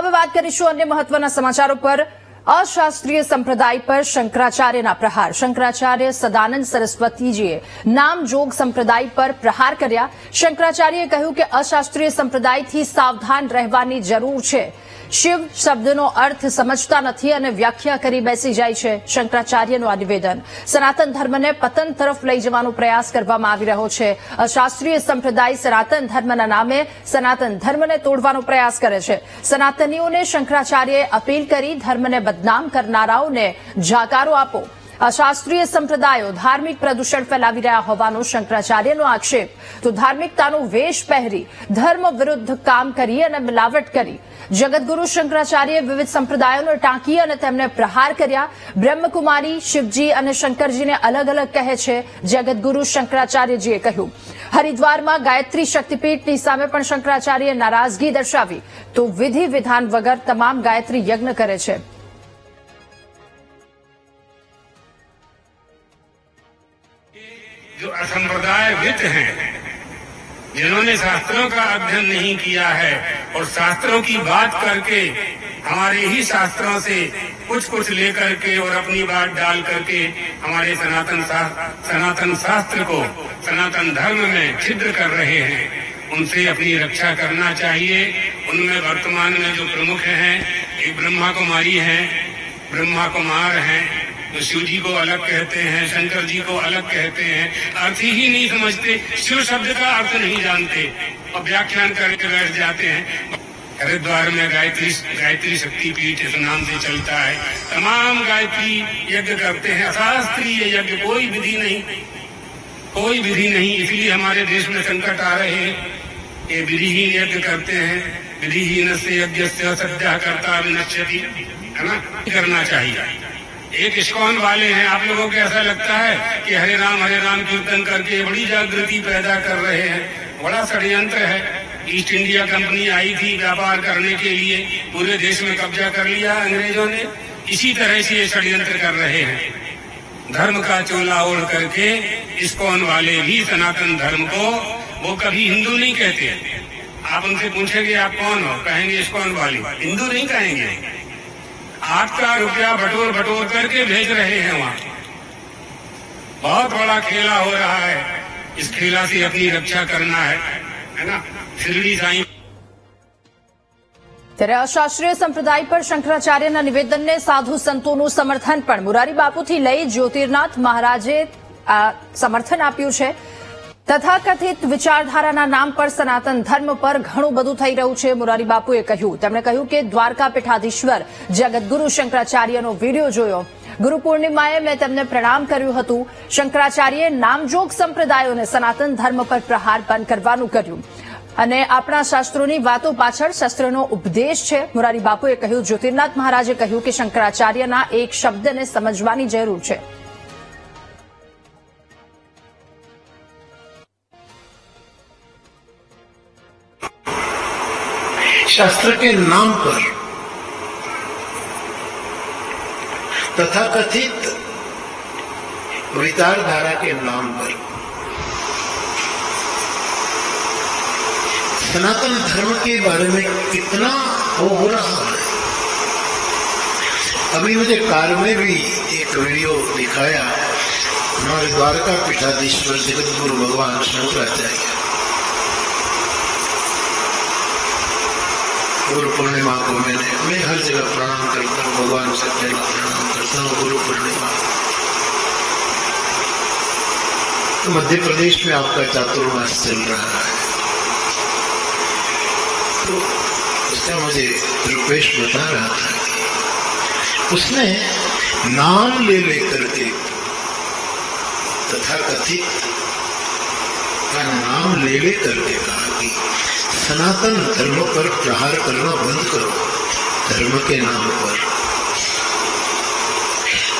હવે વાત કરીશું અન્ય મહત્વના સમાચારો પર. અશાસ્ત્રીય સંપ્રદાય પર શંકરાચાર્યના પ્રહાર. શંકરાચાર્ય સદાનંદ સરસ્વતીજીએ નામજોગ સંપ્રદાય પર પ્રહાર કર્યા. શંકરાચાર્યએ કહ્યું કે અશાસ્ત્રીય સંપ્રદાયથી સાવધાન રહેવાની જરૂર છે. શિવ શબ્દનો અર્થ સમજતા નથી અને વ્યાખ્યા કરી બેસી જાય છે શંકરાચાર્યનું આ નિવેદન. સનાતન ધર્મને પતન તરફ લઈ જવાનો પ્રયાસ કરવામાં આવી રહ્યો છે. અશાસ્ત્રીય સંપ્રદાય સનાતન ધર્મના નામે સનાતન ધર્મને તોડવાનો પ્રયાસ કરે છે. સનાતનીઓને શંકરાચાર્યએ અપીલ કરી ધર્મને બદનામ કરનારાઓને જાકારો આપો. અશાસ્ત્રીય સંપ્રદાયો ધાર્મિક પ્રદૂષણ ફેલાવી રહ્યા હોવાનો શંકરાચાર્યનો આક્ષેપ. તો ધાર્મિકતાનો વેશ પહેરી, ધર્મ વિરુદ્ધ કામ કરી અને મિલાવટ કરી. જગતગુરુ શંકરાચાર્યએ વિવિધ સંપ્રદાયોને ટાંકી અને તેમને પ્રહાર કર્યા. બ્રહ્મકુમારી, શિવજી અને શંકરજીને અલગ અલગ કહે છે જગતગુરુ શંકરાચાર્યજીએ કહ્યું. હરિદ્વારમાં ગાયત્રી શક્તિપીઠની સામે પણ શંકરાચાર્યએ નારાજગી દર્શાવી. તો વિધિ વિધાન વગર તમામ ગાયત્રી યજ્ઞ કરે છે. जो असंप्रदाय विद हैं, जिन्होंने शास्त्रों का अध्ययन नहीं किया है और शास्त्रों की बात करके हमारे ही शास्त्रों से कुछ कुछ लेकर के और अपनी बात डाल करके हमारे सनातन सनातन शास्त्र को, सनातन धर्म में छिद्र कर रहे हैं। उनसे अपनी रक्षा करना चाहिए। उनमें वर्तमान में जो प्रमुख हैं, एक ब्रह्मा कुमारी हैं, ब्रह्मा कुमार हैं। शिव जी को अलग कहते हैं, शंकर जी को अलग कहते हैं। अर्थ ही नहीं समझते, शिव शब्द का अर्थ नहीं जानते। और व्याख्यान करके बैठ जाते हैं। हरिद्वार में गायत्री गायत्री शक्ति पीठ इस नाम से चलता है। तमाम गायत्री यज्ञ करते हैं। अशास्त्रीय यज्ञ कोई विधि नहीं। कोई विधि नहीं, इसलिए हमारे देश में संकट आ रहे हैं। ये विधि विधिहीन यज्ञ करते हैं। विधिहीन से यज्ञ से सद्या करता है ना? करना चाहिए। एक इस्कॉन वाले हैं, आप लोगों को ऐसा लगता है कि हरे राम हरे राम कीर्तन करके बड़ी जागृति पैदा कर रहे हैं। बड़ा षडयंत्र है। ईस्ट इंडिया कंपनी आई थी व्यापार करने के लिए, पूरे देश में कब्जा कर लिया अंग्रेज़ों ने। इसी तरह से ये षडयंत्र कर रहे हैं। धर्म का चोला ओढ़ करके इस्कॉन वाले भी सनातन धर्म को वो कभी हिंदू नहीं कहते। आप उनसे पूछेंगे, आप कौन हो? कहेंगे इस्कॉन वाली। हिंदू नहीं कहेंगे। आपका रुपया बटोर बटोर करके भेज रहे हैं वहाँ बहुत बड़ा खेला हो रहा है इस खेला से अपनी रक्षा करना है है ना शिरडी साईं ત્યારે અશાસ્ત્રીય સંપ્રદાય પર શંકરાચાર્યના નિવેદનને સાધુ સંતોનું સમર્થન પણ મુરારી બાપુથી લઈ જ્યોતિર્નાથ મહારાજે આ સમર્થન આપ્યું છે તથાકથિત વિચારધારાના નામ પર સનાતન ધર્મ પર ઘણું બધું થઈ રહ્યું છે, મુરારી બાપુએ કહ્યું. તેમણે કહ્યું કે દ્વારકા પીઠાધીશ્વર જગદગુરુ શંકરાચાર્યનો વીડિયો જોયો. ગુરુ પૂર્ણિમાએ મેં તેમને પ્રણામ કર્યું હતું. શંકરાચાર્યએ નામજોગ સંપ્રદાયોને સનાતન ધર્મ પર પ્રહાર બંધ કરવાનું કર્યું. અને આપણા શાસ્ત્રોની વાતો પાછળ શસ્ત્રનો ઉપદેશ છે. મુરારી બાપુએ કહ્યું, જ્યોતિર્નાથ મહારાજે કહ્યું કે શંકરાચાર્યના એક શબ્દને સમજવાની જરૂર છે. शास्त्र के नाम पर तथा कथित विचारधारा के नाम पर सनातन धर्म के बारे में कितना वो हो। रहा है अभी मुझे कार में भी एक वीडियो दिखाया। हमारे द्वारका पीठाधीश्वर जगत गुरु भगवान शंकराचार्य। गुरु पूर्णिमा को मैंने मैं हर जगह प्रणाम करता हूँ, भगवान से पहले प्रणाम करता हूँ गुरु पूर्णिमा तो मध्य प्रदेश में आपका चातुर्मास चल रहा है। तो उसका मुझे रुपेश बता रहा था उसने नाम ले लेकर के तथा कथित का नाम ले लेकर के कहा कि सनातन धर्म पर प्रहार करना बंद करो धर्म के नाम पर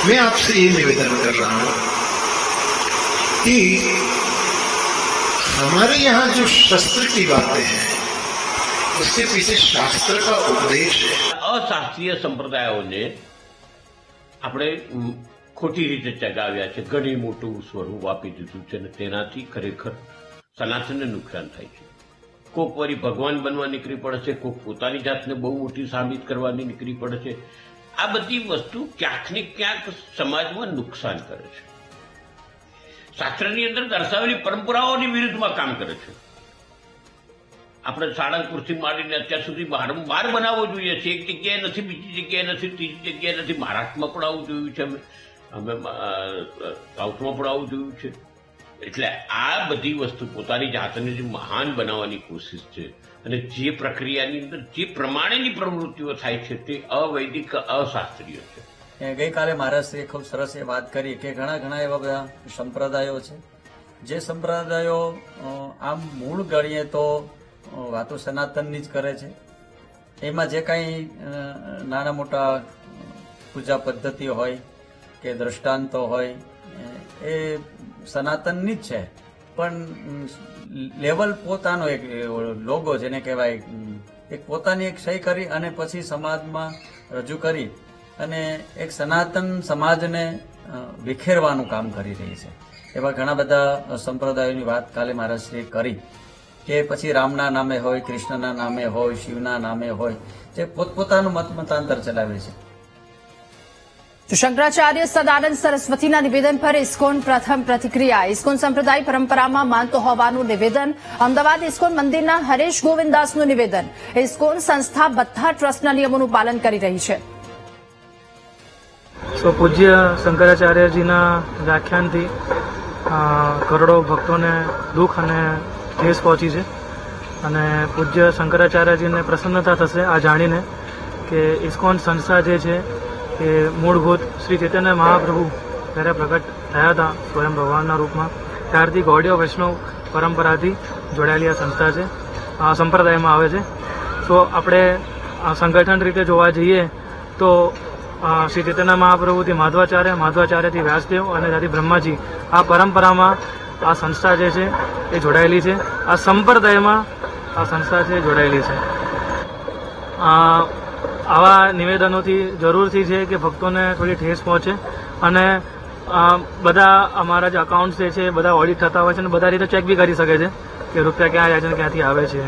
मैं आपसे ये निवेदन कर रहा हूं कि हमारे यहाँ जो शस्त्र की बातें हैं उसके पीछे शास्त्र का उपदेश है અશાસ્ત્રીય સંપ્રદાયોને આપણે ઉમ, ખોટી રીતે ચગાવ્યા છે ઘણી મોટું સ્વરૂપ આપી દીધું છે અને તેનાથી ખરેખર સનાતનને નુકસાન થાય છે કોક વળી ભગવાન બનવા નીકળી પડે છે, કોક પોતાની જાતને બહુ મોટી સાબિત કરવાની નીકળી પડે છે. આ બધી વસ્તુ ક્યાંક ને ક્યાંક સમાજમાં નુકસાન કરે છે. શાસ્ત્રની અંદર દર્શાવેલી પરંપરાઓની વિરુદ્ધમાં કામ કરે છે. આપણે સાળંગપુરથી માંડીને અત્યાર સુધી વારંવાર બનાવવો જોઈએ છે. એક જગ્યાએ નથી, બીજી જગ્યાએ નથી, ત્રીજી જગ્યાએ નથી. મહારાષ્ટ્રમાં પણ આવું જોયું છે. અમે અમે સાઉથમાં પણ આવું જોયું છે. એટલે આ બધી વસ્તુ પોતાની જાતને જે મહાન બનાવવાની કોશિશ છે. અને જે પ્રક્રિયાની અંદર જે પ્રમાણેની પ્રવૃત્તિઓ થાય છે તે અવૈદિક અશાસ્ત્રીય છે. ગઈકાલે મહારાષ્ટ્રીએ ખૂબ સરસ એ વાત કરી કે ઘણા ઘણા એવા બધા સંપ્રદાયો છે. જે સંપ્રદાયો આમ મૂળ ગણીએ તો વાતો સનાતનની જ કરે છે. એમાં જે કાંઈ નાના મોટા પૂજા પદ્ધતિ હોય કે દ્રષ્ટાંતો હોય, એ સનાતનની જ છે. પણ લેવલ પોતાનો એક લોગો જેને કહેવાય એક પોતાની એક સહી કરી અને પછી સમાજમાં રજૂ કરી અને એક સનાતન સમાજને વિખેરવાનું કામ કરી રહી છે. એવા ઘણા બધા સંપ્રદાયોની વાત કાલે મહારાજશ્રીએ કરી કે પછી રામના નામે હોય, કૃષ્ણના નામે હોય, શિવના નામે હોય, જે પોતપોતાનું મત, મતાંતર ચલાવે છે. તો શંકરાચાર્ય સદાનંદ સરસ્વતીના નિવેદન પર ઇસ્કોન પ્રથમ પ્રતિક્રિયા. ઇસ્કોન સંપ્રદાય પરંપરામાં માનતો હોવાનું નિવેદન. અમદાવાદ ઇસ્કોન મંદિરના હરેશ ગોવિંદાસનું નિવેદન. ઇસ્કોન સંસ્થા બધા ટ્રસ્ટના નિયમોનું પાલન કરી રહી છે. પૂજ્ય શંકરાચાર્યજીના વ્યાખ્યાનથી કરોડો ભક્તોને દુઃખ અને ઠેસ પહોંચી છે. અને પૂજ્ય શંકરાચાર્યજીને પ્રસન્નતા થશે આ જાણીને કે ઇસ્કોન સંસ્થા જે છે એ મૂળભૂત શ્રી ચૈતન્ય મહાપ્રભુ જ્યારે પ્રગટ થયા હતા સ્વયં ભગવાનના રૂપમાં, ત્યારથી ગૌડીય, વૈષ્ણવ, પરંપરાથી જોડાયેલી આ સંસ્થા છે, આ સંપ્રદાયમાં આવે છે. તો આપણે સંગઠન રીતે જોવા જઈએ તો શ્રી ચૈતન્ય મહાપ્રભુથી માધવાચાર્ય, માધવાચાર્યથી વ્યાસદેવ અને ત્યાંથી બ્રહ્માજી આ પરંપરામાં આ સંસ્થા જે છે એ જોડાયેલી છે. આ સંપ્રદાયમાં આ સંસ્થા છે જોડાયેલી છે. આવા નિવેદનોથી જરૂરથી છે કે ભક્તોને થોડી ઠેસ પહોંચે. અને બધા અમારા જે અકાઉન્ટ જે છે, બધા ઓડિટ થતા હોય છે અને બધા રીતે ચેક બી કરી શકે છે કે રૂપિયા ક્યાં જાય છે ક્યાંથી આવે છે.